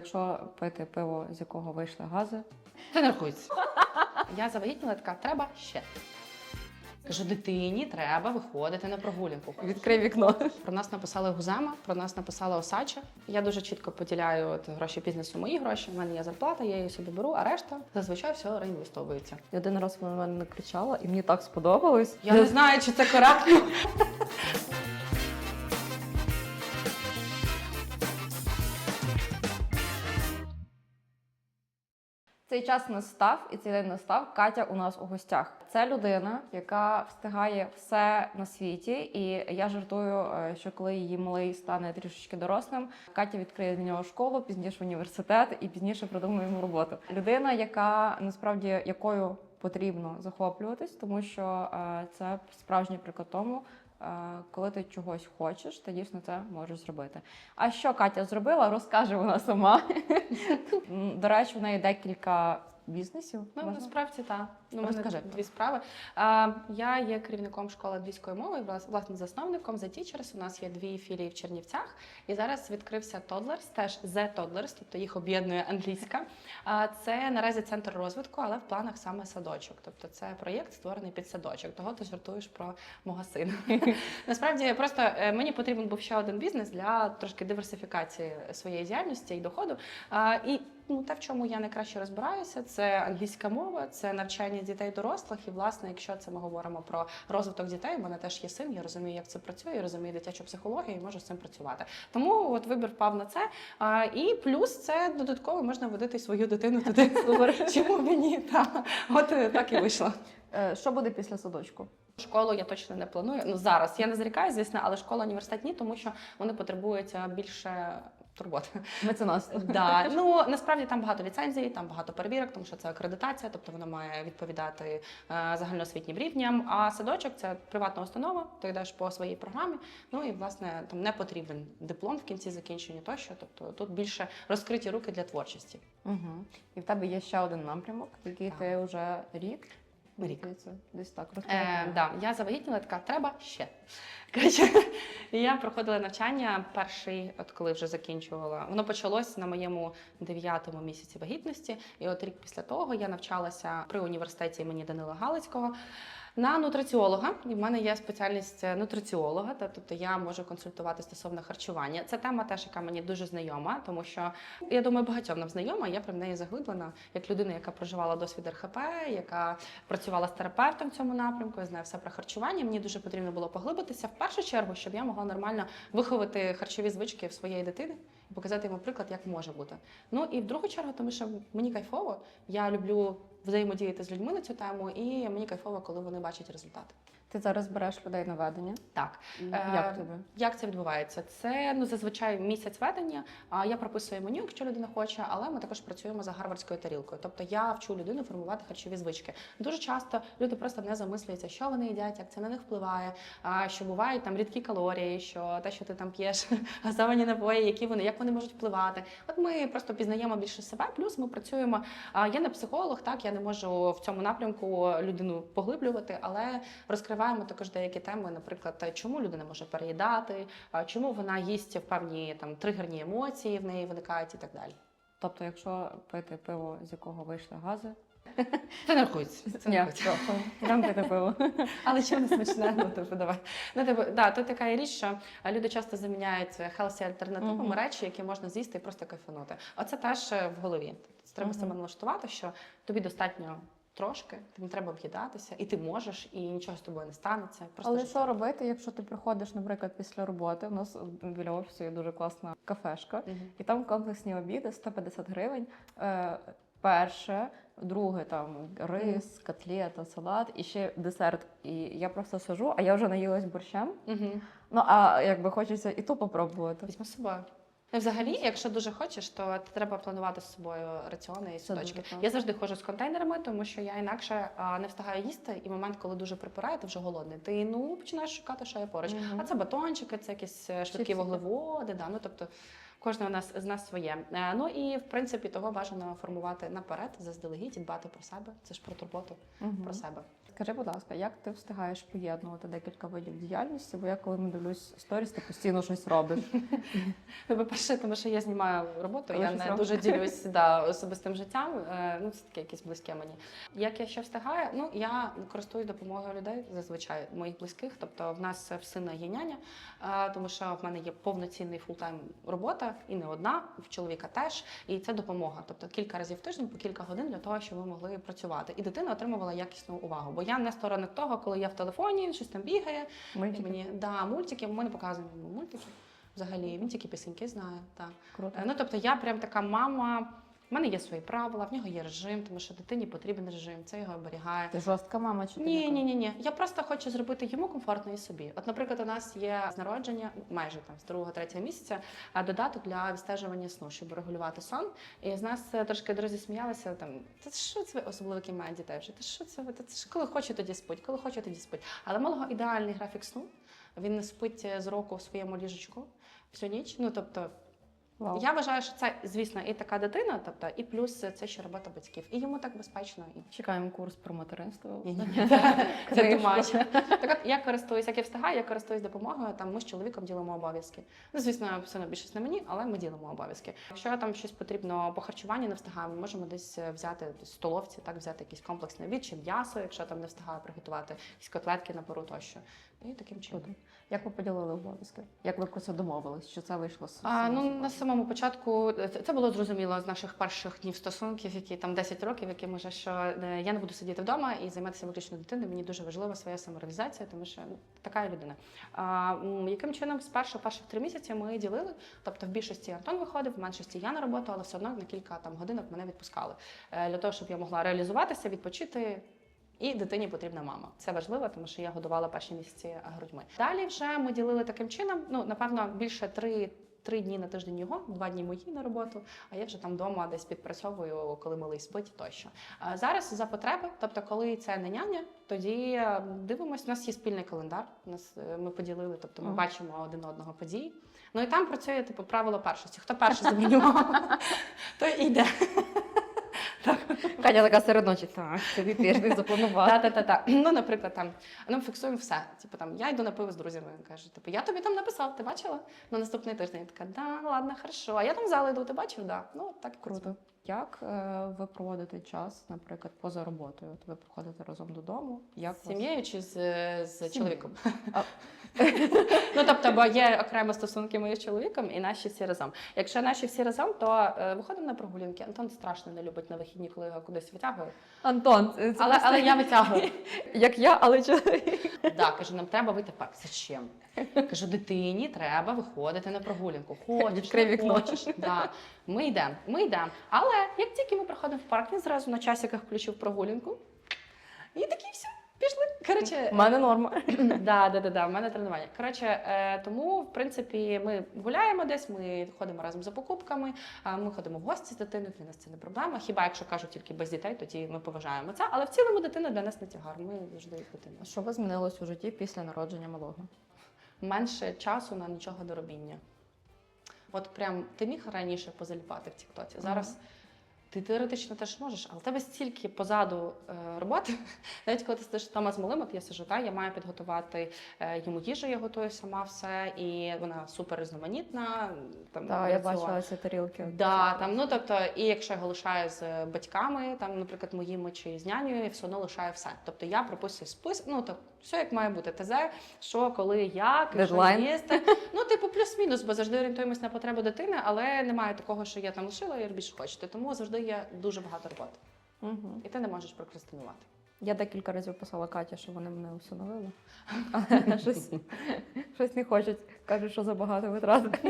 Якщо пити пиво, з якого вийшли гази, Це не рахується. Я завагітніла така, треба ще. Кажу, дитині треба виходити на прогулянку. відкрий вікно. Про нас написали Гузема, про нас написала Осача. Я дуже чітко поділяю от, гроші бізнесу, мої гроші. У мене є зарплата, я її собі беру, а решта зазвичай все реінвестовується. І один раз вона на мене накричала, і мені так сподобалось. Я не знаю, чи це коректно. Цей час настав, і цей день настав. Катя у нас у гостях. Це людина, яка встигає все на світі. І я жартую, е, що коли її малий стане трішечки дорослим, Катя відкриє для нього школу, пізніше університет і пізніше придумає йому роботу. Людина, яка насправді якою потрібно захоплюватись, тому що е, це справжній приклад тому. Е, Коли ти чогось хочеш, ти дійсно це можеш зробити. А що Катя зробила, розкаже вона сама. До речі, в неї декілька бізнесів. Ну, Можна? насправді так. Ну, Розкажи. мене дві справи. А, я є керівником школи англійської мови, влас- власне, засновником The Teachers. У нас є дві філії в Чернівцях. І зараз відкрився Toddlers, теж The Toddlers, тобто їх об'єднує англійська. А, це наразі центр розвитку, але в планах саме садочок. Тобто це проєкт створений під садочок. Того ти жартуєш про мого сина. Насправді, просто е, мені потрібен був ще один бізнес для трошки диверсифікації своєї діяльності і доходу. А, і ну, те, в чому я найкраще розбираюся, це англійська мова, це навчання дітей дорослих. І, власне, якщо це ми говоримо про розвиток дітей, у мене теж є син, я розумію, як це працює, я розумію дитячу психологію і можу з цим працювати. Тому от вибір впав на це. А, і плюс це додатково можна водити свою дитину туди. Чому б ні? Та. От е, так і вийшло. Е, Що буде після садочку? Школу я точно не планую. Ну зараз я не зарікаю, звісно, але школа університет ні, тому що вони потребують е, більше турботи. Меценатство. Да. Ну насправді там багато ліцензій, там багато перевірок, тому що це акредитація, тобто вона має відповідати е, загальноосвітнім рівням. А садочок це приватна установа, ти йдеш по своїй програмі. Ну і власне там не потрібен диплом в кінці закінчення тощо. Тобто тут більше розкриті руки для творчості. Угу. І в тебе є ще один напрямок, який Так. ти вже рік. Рік. Десь так. Е, да, я завагітніла, така треба ще. Я проходила навчання перший, от коли вже закінчувала. Воно почалось на моєму дев'ятому місяці вагітності. І от рік після того я навчалася при університеті імені Данила Галицького. На нутриціолога, і в мене є спеціальність е, нутриціолога, та- тобто я можу консультувати стосовно харчування. Це тема теж, яка мені дуже знайома, тому що я думаю, багатьом нам знайома. Я прям неї заглиблена як людина, яка проживала досвід РХП, яка працювала з терапевтом в цьому напрямку, я знаю все про харчування. Мені дуже потрібно було поглибитися в першу чергу, щоб я могла нормально виховати харчові звички в своєї дитини показати йому приклад, як може бути. Ну і в другу чергу, тому що мені кайфово, я люблю взаємодіяти з людьми на цю тему, і мені кайфово, коли вони бачать результати. Ти зараз береш людей на ведення. Так, Як Е, тобі? Як це відбувається? Це ну зазвичай місяць ведення. А я прописую меню, якщо людина хоче, але ми також працюємо за гарвардською тарілкою. Тобто я вчу людину формувати харчові звички. Дуже часто люди просто не замислюються, що вони їдять, як це на них впливає. Що бувають там рідкі калорії, що те, що ти там п'єш газовані напої, які вони, як вони можуть впливати. От ми просто пізнаємо більше себе. Плюс ми працюємо. Я не психолог, так я не можу в цьому напрямку людину поглиблювати, але розкриваємо також деякі теми, наприклад, чому людина може переїдати, чому вона їсть в певні там тригерні емоції в неї виникають і так далі. Тобто, якщо пити пиво, з якого вийшли гази, Це не рахується. Це не рахується. пити пиво. Але чим не смачне? Ну типу, давай. Ну типу, да, тут така річ, що люди часто заміняють healthy альтернативами Мгм. речі, які можна з'їсти і просто кайфанути. Оце теж е, в голові. Тобто Треба Мгм. себе налаштувати, що тобі достатньо. Трошки, тобі не треба об'їдатися, і ти можеш, і нічого з тобою не станеться. Просто Але що робити, якщо ти приходиш, наприклад, після роботи? У нас біля офісу є дуже класна кафешка, Мгм. і там комплексні обіди 150 гривень. Е, перше, друге там рис, котлета, салат і ще десерт. І я просто сижу, а я вже наїлась борщем. Мгм. Ну а якби хочеться і то попробувати. Візьми собою. Взагалі, якщо дуже хочеш, то треба планувати з собою раціони і Це судочки. Я завжди ходжу з контейнерами, тому що я інакше а, не встигаю їсти, і момент, коли дуже припирає, ти вже голодний. Ти ну починаєш шукати, що є поруч. Мгм. А це батончики, це якісь е, швидкі Чіпсики. вуглеводи. Да, ну тобто Кожного нас з нас своє. Е, Ну і в принципі того бажано формувати наперед, заздалегідь і дбати про себе. Це ж про турботу про себе. Скажи, будь ласка, як ти встигаєш поєднувати декілька видів діяльності? Бо я коли ми дивлюсь сторіс, ти постійно щось робиш. Ну, по-перше, тому що я знімаю роботу, я не дуже ділюсь да, особистим життям. Е, Ну, це таке якесь близьке мені. Як я ще встигаю? Ну, я користуюсь допомогою людей зазвичай моїх близьких. Тобто, в нас в сина є няня, е, тому що в мене є повноцінний фултайм робота, і не одна, в чоловіка теж. І це допомога. Тобто кілька разів в тиждень по кілька годин для того, щоб ми могли працювати. І дитина отримувала якісну увагу. Бо я не сторонник того, коли я в телефоні, щось там бігає, і Мультики. мені да, мультики, ми не показуємо йому мультики. Взагалі, він тільки пісеньки знає. Так. Круто. Е, Ну тобто я прям така мама. В мене є свої правила, в нього є режим, тому що дитині потрібен режим, це його оберігає. Ти жорстка мама чи Ні, яка? ні, ні, ні. Я просто хочу зробити йому комфортно і собі. От, наприклад, у нас є з народження, майже там з другого третього місяця, а, додаток для відстежування сну, щоб регулювати сон. І з нас е, трошки друзі сміялися там. Та що це особливо які мають дітей вже? Та що це ви? Та це ж коли хоче, тоді спить, коли хоче, тоді спить. Але малого ідеальний графік сну. Він не спить е, з року в своєму ліжечку всю ніч. Ну тобто Вау. я вважаю, що це, звісно, і така дитина, тобто, і плюс це ще робота батьків. І йому так безпечно. І... Чекаємо курс про материнство. Ні-ні, Це тумач. Так от я користуюсь, як я встигаю, я користуюсь допомогою. Там ми з чоловіком ділимо обов'язки. Ну, звісно, все одно більшість на мені, але ми ділимо обов'язки. Якщо там щось потрібно по харчуванню, не встигаємо, ми можемо десь е, взяти столовці, так взяти якийсь комплексний обід чи м'ясо, якщо там не встигаю приготувати якісь котлетки на пару тощо. І таким чином. Як ви поділили обов'язки? Як ви про це домовились? Що це вийшло з А, ну на самому початку е, це було зрозуміло з наших перших днів стосунків, які там 10 років, які може, що е, я не буду сидіти вдома і займатися виключно дитиною. Мені дуже важлива своя самореалізація, тому що ну, така я людина. А, яким чином з перших перших три місяці ми ділили? Тобто, в більшості Антон виходив, в меншості я на роботу, але все одно на кілька там годинок мене відпускали Е, для того, щоб я могла реалізуватися, відпочити. І дитині потрібна мама. Це важливо, тому що я годувала перші місяці грудьми. Далі вже ми ділили таким чином. Ну напевно, більше три. Три дні на тиждень його, два дні мої на роботу, а я вже там вдома десь підпрацьовую, коли малий спить тощо. А зараз за потреби, тобто, коли це не няня, тоді е, дивимось. У нас є спільний календар. У нас е, ми поділили, тобто ми Ага. бачимо один одного події. Ну і там працює типу правило першості. Хто перший забронював, той йде. Катя така серед ночі. Так, тобі тиждень запланувала. Та, та, та, та. Ну, наприклад, там ну, фіксуємо все. Типу там я йду на пиво з друзями. Він каже, типу, я тобі там написав, ти бачила? На наступний тиждень. Я така, да, ладно, хорошо. А я там в зал йду, ти бачив? Да. Ну, так Круто. Як е, ви проводите час, наприклад, поза роботою? От ви приходите разом додому? Як З сім'єю чи з, з чоловіком? Ну, тобто, бо є окремо стосунки мої з чоловіком і наші всі разом. Якщо наші всі разом, то е, виходимо на прогулянки. Антон страшно не любить на вихідні, коли його кудись витягую. Антон, це Але, просто але я витягую. як я, але чоловік. Да, кажу, нам треба вийти в парк. Зачем? Кажу, дитині треба виходити на прогулянку. Хочеш, Відкрий не вікно. хочеш. Да. Ми йдемо, ми йдемо. Але як тільки ми приходимо в парк, він зразу на часиках включив прогулянку. І такі все, пішли. Коротше, У мене норма. да, да, да, да, в мене тренування. Коротше, е, тому, в принципі, ми гуляємо десь, ми ходимо разом за покупками, ми ходимо в гості з дитиною, для нас це не проблема. Хіба якщо кажуть тільки без дітей, тоді ми поважаємо це. Але в цілому дитина для нас не тягар. Ми завжди з дитиною. Що ви змінилось у житті після народження малого? менше часу на нічого до робіння. От прям ти міг раніше позаліпати в Тіктоці. Зараз ти теоретично теж можеш, але в тебе стільки позаду е, роботи. Навіть коли ти сидиш вдома з малим, от я сижу, та, я маю підготувати е, йому їжу, я готую сама все, і вона супер різноманітна. Там, Так, я бачила ці тарілки. Да, там, ну тобто, і якщо я його лишаю з батьками, там, наприклад, моїми чи з нянею, я все одно лишаю все. Тобто я прописую список, ну тобто, все як має бути. ТЗ, що, коли, як, що їсти. Ну, типу, плюс-мінус, бо завжди орієнтуємось на потреби дитини, але немає такого, що я там лишила, і більше хочете. Тому завжди є дуже багато роботи. Угу. І ти не можеш прокрастинувати. Я декілька разів писала Каті, що вони мене усиновили. Але щось, щось не хочуть. Кажуть, що забагато витрат.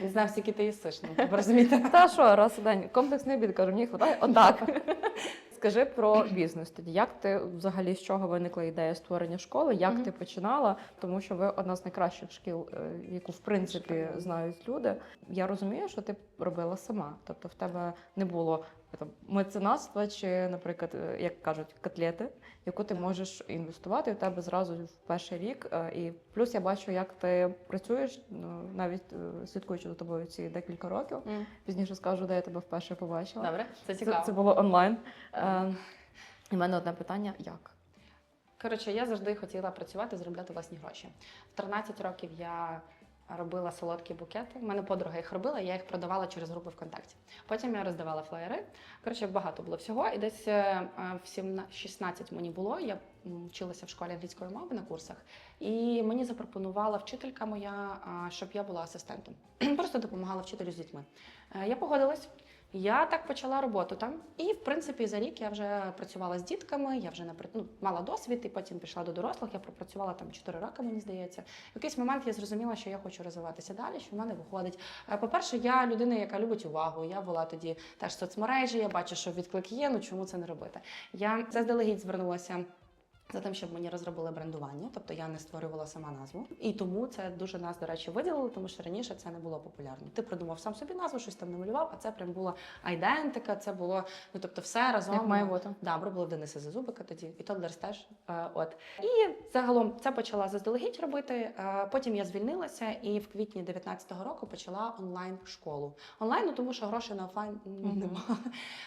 Не знав, скільки ти їсиш, ну, розумієте? Та що, раз у день комплексний обід, кажу, мені хватає. Отак. Скажи про бізнес тоді. Як ти взагалі з чого виникла ідея створення школи? Як Мгм. ти починала? Тому що ви одна з найкращих шкіл, е, яку в принципі знають люди. Я розумію, що ти робила сама. Тобто в тебе не було там меценатства чи, наприклад, е, як кажуть, котлети, яку ти можеш інвестувати в тебе зразу в перший рік. Е, І плюс я бачу, як ти працюєш, ну, навіть слідкуючи за тобою ці декілька років. Пізніше скажу, де я тебе вперше побачила. Добре, це Це, цікаво. це було онлайн. Е, І в мене одне питання: як? Коротше, я завжди хотіла працювати, заробляти власні гроші. В 13 років я робила солодкі букети. У мене подруга їх робила, я їх продавала через групи ВКонтакті. Потім я роздавала флеєри. Коротше, багато було всього. І десь е, в 16 мені було. Я вчилася в школі англійської мови на курсах, і мені запропонувала вчителька моя, щоб я була асистентом. Просто допомагала вчителю з дітьми. Е, Я погодилась. Я так почала роботу там, і в принципі за рік я вже працювала з дітками. Я вже ну, мала досвід, і потім пішла до дорослих. Я пропрацювала там 4 роки, мені здається. В якийсь момент я зрозуміла, що я хочу розвиватися далі, що в мене виходить. Е, По-перше, я людина, яка любить увагу. Я була тоді теж в соцмережі. Я бачу, що відклик є. Ну чому це не робити? Я заздалегідь звернулася. За тим, щоб мені розробили брендування, тобто я не створювала сама назву, і тому це дуже нас, до речі, виділили, тому що раніше це не було популярно. Ти придумав сам собі назву, щось там намалював, а це прям була айдентика, це було ну тобто все разом. Як має бути? Да, робили Дениса Зазубика тоді, і Тодлерс теж. Е, от. І загалом це почала заздалегідь робити. Е, потім я звільнилася і в квітні 19-го року почала онлайн-школу. Онлайн, ну тому що грошей на офлайн м, Мгм. нема.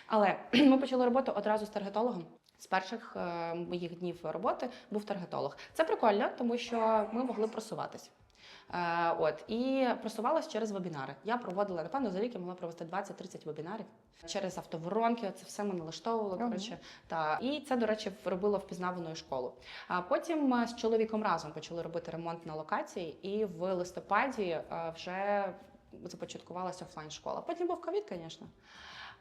Але ми почали роботу одразу з таргетологом. З перших е, моїх днів роботи був таргетолог. Це прикольно, тому що ми могли просуватися. Е, от і просувалась через вебінари. Я проводила напевно за рік я могла провести 20-30 вебінарів через автоворонки. Це все ми налаштовували. Ага. Коротше, та і це, до речі, робило впізнаваною школу. А потім е, з чоловіком разом почали робити ремонт на локації, і в листопаді вже започаткувалася офлайн школа. Потім був ковід, звісно.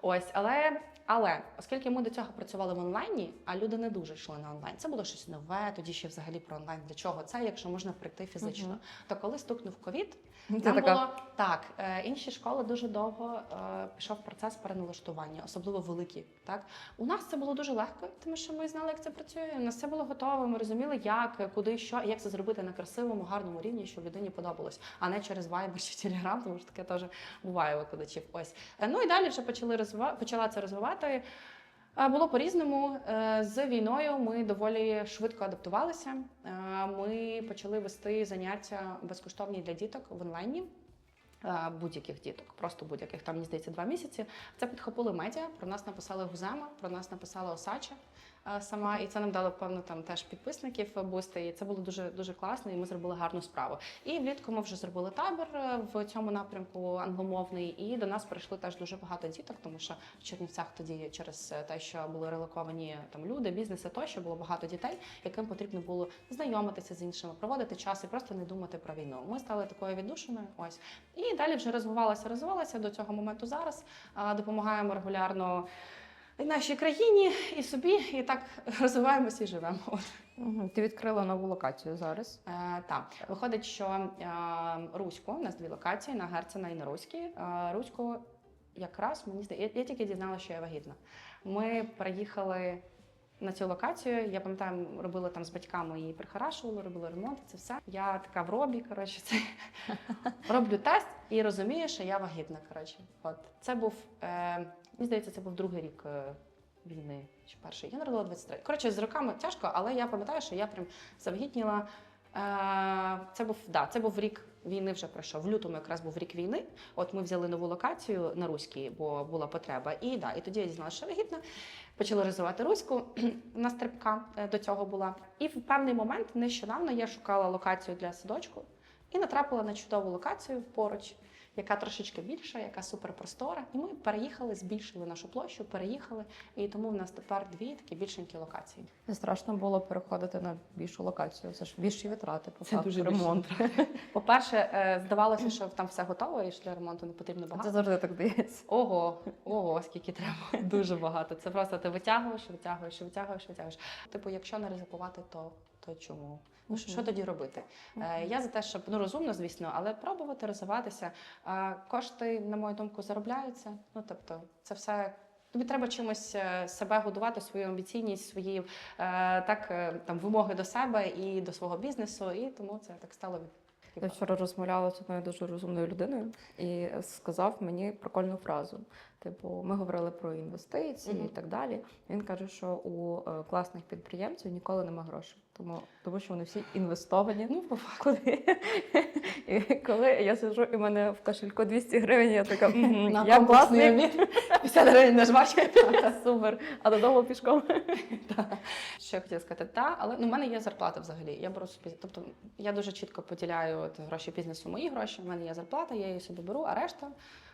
Ось, але, але оскільки ми до цього працювали в онлайні, а люди не дуже йшли на онлайн. Це було щось нове. Тоді ще взагалі про онлайн. Для чого це, якщо можна прийти фізично? Мгм. То коли стукнув ковід, Це нам така було так. Е, інші школи дуже довго е, пішов процес переналаштування, особливо великі. Так у нас це було дуже легко, тому що ми знали, як це працює. У нас все було готово. Ми розуміли, як, куди, що, як це зробити на красивому, гарному рівні, щоб людині подобалось, а не через Viber чи Telegram, тому що таке теж буває викладачів. Ось Е, ну і далі вже почали розвивати, почала це розвивати. Було по-різному. Е, З війною ми доволі швидко адаптувалися. Е, Ми почали вести заняття безкоштовні для діток в онлайні. е, Будь-яких діток, просто будь-яких там мені здається два місяці. Це підхопили медіа. Про нас написали Гузема, про нас написала Осача сама, і це нам дало певно там теж підписників е, бусти. І це було дуже дуже класно. І ми зробили гарну справу. І влітку ми вже зробили табір е, в цьому напрямку англомовний. І до нас прийшли теж дуже багато діток, тому що в Чернівцях тоді через е, те, що були релоковані там люди, бізнеси, тощо було багато дітей, яким потрібно було знайомитися з іншими, проводити час і просто не думати про війну. Ми стали такою віддушиною. Ось і далі вже розвивалася, розвивалася до цього моменту зараз. Допомагаємо регулярно. Нашій країні, і собі, і так розвиваємося і живемо. От. Ти відкрила нову локацію зараз. Е, так, виходить, що е, Руську, у нас дві локації на Герцена і на Руській. Е, Руську якраз мені здається, я, я тільки дізналася, що я вагітна. Ми приїхали на цю локацію. Я пам'ятаю, робили там з батьками її прихорашували, робили ремонт. Це все. Я така в робі. Коротше, це роблю тест і розумію, що я вагітна. Коротше, от це був е, мені здається, це був другий рік. е, Війни чи перший. Я народила 23. Коротше, з роками тяжко, але я пам'ятаю, що я прям завагітніла. Е, Це був да, це був рік війни. Вже пройшов. В лютому якраз був рік війни. От ми взяли нову локацію на руській, бо була потреба. І да, і тоді я дізналася, що вагітна. Почали розвивати руську. У нас стрибка е, до цього була. І в певний момент нещодавно я шукала локацію для садочку і натрапила на чудову локацію поруч, яка трошечки більша, яка суперпростора. І ми переїхали, збільшили нашу площу, переїхали. І тому в нас тепер дві такі більшенькі локації. Не страшно було переходити на більшу локацію. Це ж більші витрати, по факту, дуже ремонт. По-перше, е, здавалося, що там все готово, і що для ремонту не потрібно багато. Це завжди так здається. Ого, ого, скільки треба. Дуже багато. Це просто ти витягуєш, витягуєш, витягуєш, витягуєш. Типу, якщо не ризикувати, то, то чому? Ну що, що тоді робити? Е, Я за те, щоб ну розумно, звісно, але пробувати розвиватися. Е, Кошти, на мою думку, заробляються. Ну тобто, це все. Тобі треба чимось е, себе годувати, свою амбіційність, свої е, так е, там вимоги до себе і до свого бізнесу, і тому це так стало від. Я вчора розмовляла з одною дуже розумною людиною і сказав мені прикольну фразу. Типу, ми говорили про інвестиції Мгм. і так далі. Він каже, що у е, класних підприємців ніколи нема грошей, тому, тому що вони всі інвестовані. Ну, по факту. Коли, і коли я сиджу і в мене в кошельку 200 гривень, я така На я класний. обід. 50 гривень на жвачки. Супер. А додому пішком. Що я хотіла сказати, та, але ну, в мене є зарплата взагалі. Я беру собі, тобто я дуже чітко поділяю гроші бізнесу, мої гроші. У мене є зарплата, я її собі беру, а решта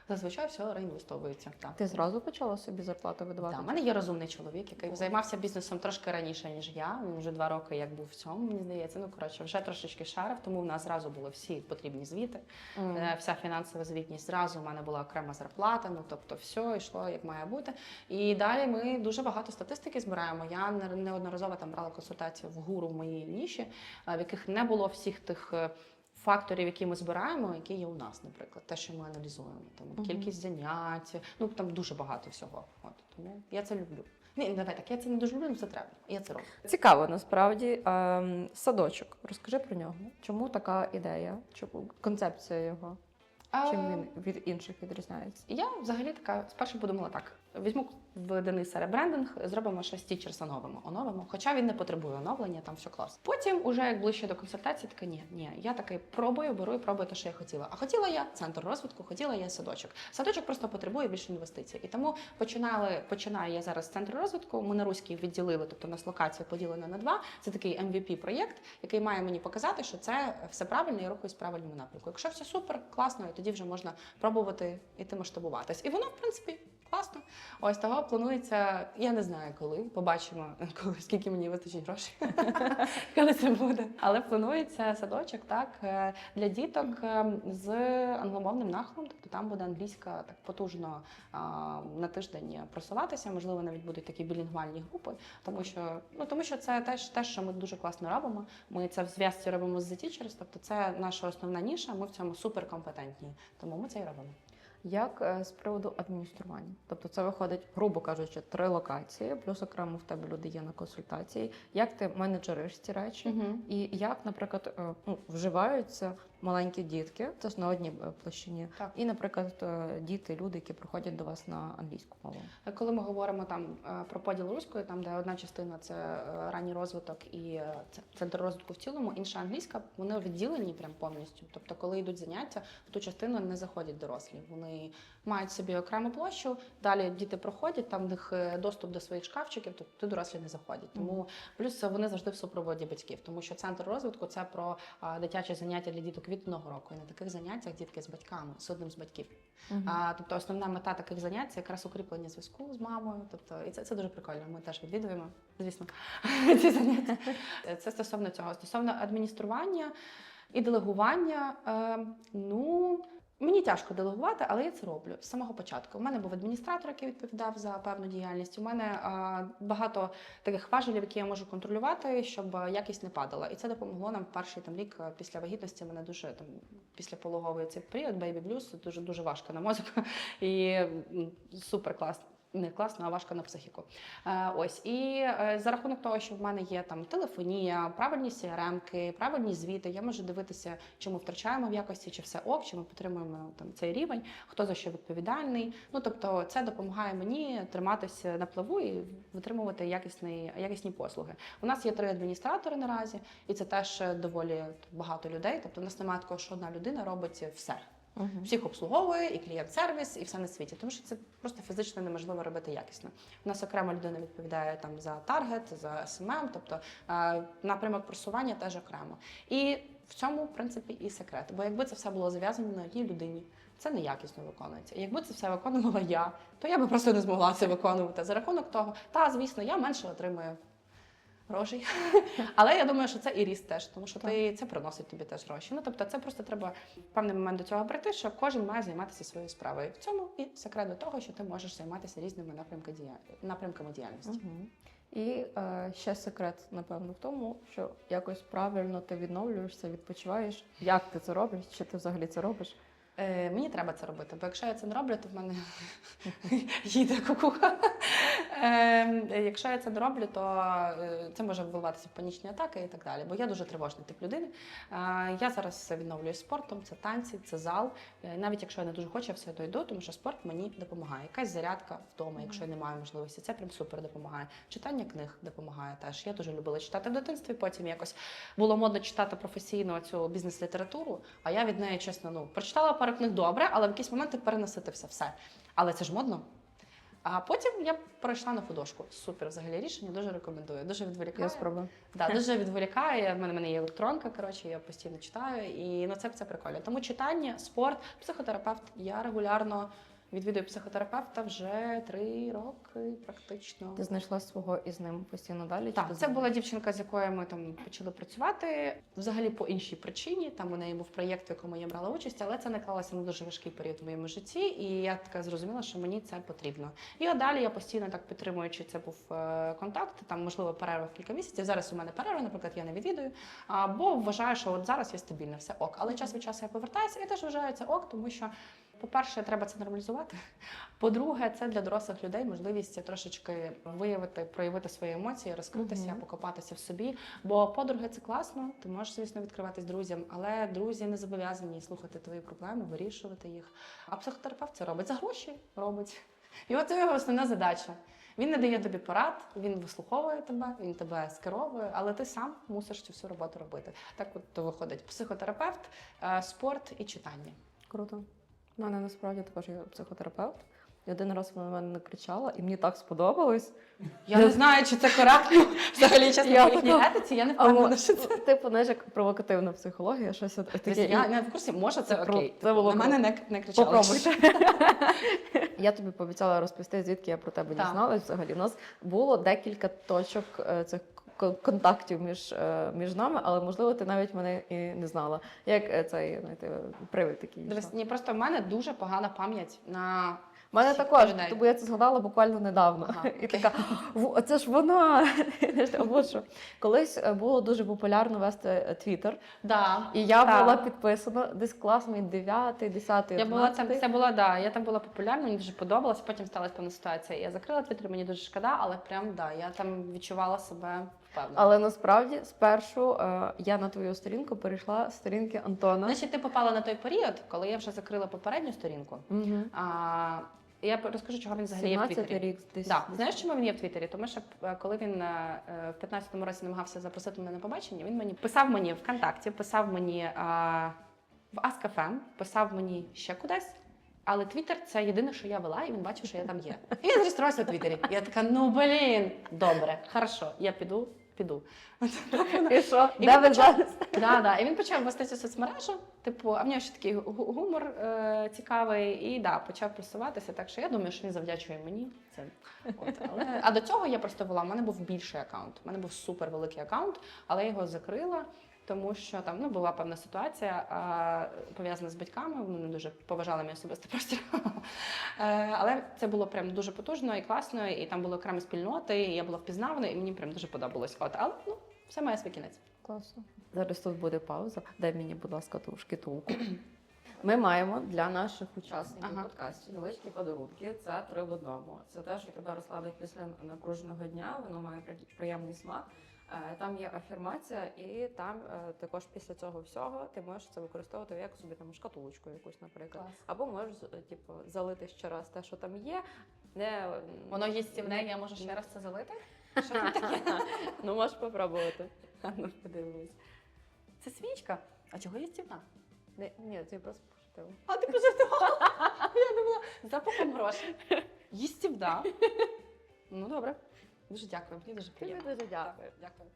зазвичай все реінвестовується. Так. Ти зразу почала собі зарплату видавати? Да, у мене є розумний чоловік, який займався бізнесом трошки раніше, ніж я. Він вже два роки як був в цьому, мені здається. Ну коротше, вже трошечки шарив, тому в нас зразу були всі потрібні звіти. Е, Вся фінансова звітність зразу у мене була окрема зарплата. Ну тобто, все йшло як має бути. І далі ми дуже багато статистики збираємо. Я не- неодноразово там брала консультацію в гуру в моїй ніші, е, в яких не було всіх тих. Факторів, які ми збираємо, які є у нас, наприклад, те, що ми аналізуємо, там Мгм. кількість занять, ну там дуже багато всього. От тому я це люблю. Ні, давай так, я це не дуже люблю, але це треба. Я це роблю. Цікаво насправді. Ем, садочок. Розкажи про нього. Чому така ідея? Чому концепція його? Чим він від інших відрізняється? Я взагалі така спершу подумала так: візьму в Дениса ребрендинг, зробимо щось тічерс оновимо, оновимо. Хоча він не потребує оновлення, там все клас. Потім, уже як ближче до консультації, така ні, ні, я такий пробую, беру і пробую те, що я хотіла. А хотіла я центр розвитку, хотіла я садочок. Садочок просто потребує більше інвестицій. І тому починали, починаю я зараз з центру розвитку. Ми на руській відділили, тобто у нас локація поділена на два. Це такий MVP проєкт, який має мені показати, що це все правильно, я рухаюсь в правильному напрямку. Якщо все супер, класно, і тоді вже можна пробувати іти масштабуватись. І воно, в принципі, класно. Ось того планується. Я не знаю коли. Побачимо, коли скільки мені вистачить грошей, коли це буде. Але планується садочок так е, для діток е, з англомовним нахилом. Тобто там буде англійська так потужно на тиждень просуватися. Можливо, навіть будуть такі білінгвальні групи, тому що ну тому що це теж те, що ми дуже класно робимо. Ми це в зв'язці робимо з The Teachers, тобто це наша основна ніша. Ми в цьому суперкомпетентні, тому ми це і робимо. Як е, з приводу адміністрування? Тобто це виходить, грубо кажучи, три локації, плюс окремо в тебе люди є на консультації. Як ти менеджериш ці речі? І як, наприклад, е, ну, вживаються маленькі дітки, це ж на одній е, площині, Так. і, наприклад, е, діти, люди, які приходять до вас на англійську мову. Коли ми говоримо там е, про поділ руської, там де одна частина це е, ранній розвиток і е, центр розвитку в цілому, інша англійська, вони відділені прям повністю. Тобто, коли йдуть заняття, в ту частину не заходять дорослі. Вони мають собі окрему площу. Далі діти проходять, там в них е, доступ до своїх шкафчиків, тобто дорослі не заходять. Тому плюс вони завжди в супроводі батьків, тому що центр розвитку це про дитячі заняття для діток від одного року. І на таких заняттях дітки з батьками, з одним з батьків. А, тобто основна мета таких занять це якраз укріплення зв'язку з мамою. Тобто, і це, це дуже прикольно. Ми теж відвідуємо, звісно, ці заняття. Це стосовно цього. Стосовно адміністрування і делегування. Е, ну. Мені тяжко делегувати, але я це роблю з самого початку. У мене був адміністратор, який відповідав за певну діяльність. У мене а, багато таких важелів, які я можу контролювати, щоб якість не падала. І це допомогло нам перший там рік після вагітності. Мене дуже там після пологової цей період, бейбі блюз, дуже дуже важко на мозок і супер класно. Не класно, а важко на психіку. Е, ось і е, за рахунок того, що в мене є там телефонія, правильні CRM-ки, правильні звіти, я можу дивитися, чи ми втрачаємо в якості, чи все ок, чи ми підтримуємо там цей рівень, хто за що відповідальний. Ну тобто, це допомагає мені триматися на плаву і витримувати якісний, якісні послуги. У нас є три адміністратори наразі, і це теж доволі багато людей. Тобто, у нас немає такого, що одна людина робить все. Мгм. Всіх обслуговує і клієнт-сервіс, і все на світі, тому що це просто фізично неможливо робити якісно. У нас окрема людина відповідає там за таргет, за СММ, тобто е, напрямок просування теж окремо. І в цьому, в принципі, і секрет. Бо якби це все було зав'язано на одній людині, це неякісно виконується. І якби це все виконувала я, то я би просто не змогла це виконувати. За рахунок того, та звісно, я менше отримую. Грошей. Але я думаю, що це і ріст теж, тому що ти це приносить тобі теж гроші. Ну тобто, це просто треба в певний момент до цього прийти, що кожен має займатися своєю справою. В цьому і секрет до того, що ти можеш займатися різними напрямками, напрямками діяльності. Мгм. І е, ще секрет, напевно, в тому, що якось правильно ти відновлюєшся, відпочиваєш. Як ти це робиш? Чи ти взагалі це робиш? Е, мені треба це робити, бо якщо я це не роблю, то в мене їде кукуха. Е, якщо я це не роблю, то е, це може виливатися в панічні атаки і так далі. Бо я дуже тривожний тип людини. Е, я зараз відновлююсь спортом, це танці, це зал. Е, навіть якщо я не дуже хочу, я все одно йду, тому що спорт мені допомагає. Якась зарядка вдома, якщо я не маю можливості, це прям супер допомагає. Читання книг допомагає теж. Я дуже любила читати в дитинстві. Потім якось було модно читати професійно цю бізнес-літературу. А я від неї чесно, ну прочитала пару книг добре, але в якісь моменти перенаситився все. Але це ж модно. А потім я пройшла на художку. Супер, взагалі рішення дуже рекомендую. Дуже відволікає. Я спробую. Да, дуже відволікає. В мене, в мене є електронка, коротше, я постійно читаю, і ну це, це прикольно. Тому читання, спорт, психотерапевт. Я регулярно відвідую психотерапевта вже три роки, практично. Ти знайшла свого і з ним постійно далі? Так, це була дівчинка, з якою ми там почали працювати взагалі по іншій причині. Там у неї був проєкт, в якому я брала участь, але це наклалося на дуже важкий період в моєму житті, і я така зрозуміла, що мені це потрібно. І от далі я постійно так підтримуючи, це був е, контакт. Там можливо перерва в кілька місяців. Зараз у мене перерва, наприклад, я не відвідую. Або вважаю, що от зараз я стабільна, все ок. Але час від часу я повертаюся і теж вважаю це ок, тому що. По-перше, треба це нормалізувати. По-друге, це для дорослих людей можливість трошечки виявити, проявити свої емоції, розкритися, Мгм. покопатися в собі. Бо подруги це класно, ти можеш, звісно, відкриватись друзям, але друзі не зобов'язані слухати твої проблеми, вирішувати їх. А психотерапевт це робить за гроші, робить. І от це його основна задача. Він не дає тобі порад, він вислуховує тебе, він тебе скеровує, але ти сам мусиш цю всю роботу робити. Так от то виходить психотерапевт, е, спорт і читання. Круто. У мене насправді також є психотерапевт. І один раз вона на мене накричала, і мені так сподобалось. Я не знаю, чи це коректно взагалі чесно Я по їхній етиці. Я не впевнена, що це. типу, знаєш, як провокативна психологія, щось таке. Я не в курсі, може це окей. це було на мене не, не кричали. Я тобі пообіцяла розповісти, звідки я про тебе дізналась. Взагалі, у нас було декілька точок е, цих контактів між, е, між нами, але можливо, ти навіть мене і не знала. Як е, цей знаєте, привид такий. Дивись, ні, просто в мене дуже погана пам'ять на У мене також, тому я це згадала буквально недавно. Ага, І така, це ж вона. Або що. Колись е, було дуже популярно вести Твіттер, Да. і я Так. була підписана десь клас мій 9, 10, Я була там, це була да. Я там була популярна, мені дуже подобалось. Потім сталася певна ситуація. Я закрила твіттер, мені дуже шкода, але прям да, я там відчувала себе впевнено. Але насправді спершу е, я на твою сторінку перейшла з сторінки Антона. Значить, ти попала на той період, коли я вже закрила попередню сторінку. Угу. А, я розкажу, чого він взагалі є в 17 Твіттері. рік десь. Да. Знаєш, чому він є в Твіттері? Тому що е, коли він е, е, в 15-му році намагався запросити мене на побачення, він мені писав мені ВКонтакті, писав мені е, в Ask.fm, писав мені ще кудись. Але Твіттер це єдине, що я вела, і він бачив, що я там є. І він зареєструвався у Твіттері. Я така, ну блін, добре, хорошо, я піду, піду. І що? І він почав- Да, да. І він почав вести цю соцмережу. Типу, а в нього ще такий гумор е, цікавий, і да, почав просуватися. Так що я думаю, що він завдячує мені. Це от. Але а до цього я просто була. У мене був більший аккаунт. У мене був супер великий аккаунт, але я його закрила. Тому що там ну була певна ситуація а, пов'язана з батьками. Вони не дуже поважали мій особистий простір. Е, Але це було прям дуже потужно і класно, і там були окремі спільноти, і я була впізнавана, і мені прям дуже подобалось. От, але ну все має свій кінець. Класно. Зараз тут буде пауза. Дай мені, будь ласка, ту шкатулку. Ми маємо для наших учасників Ага. подкасту невеличкі подарунки. Це три в одному. Це те, що тебе розслабить після напруженого дня. Воно має приємний смак. Е, Там є афірмація, і там е, також після цього всього ти можеш це використовувати як собі там шкатулочку якусь, наприклад. Клас. Або можеш е, типу, залити ще раз те, що там є. Не, Воно їстівне, я можу ще раз це залити? Що там таке? ну можеш попробувати. Ну подивимось. Це свічка. А чого їстівна? Не, ні, це просто пошутила. А ти пожартувала? Я думала, запахом грошей. Їстівна. Ну добре. Дуже дякую, мені дуже Тобі дуже дякую. Дякую.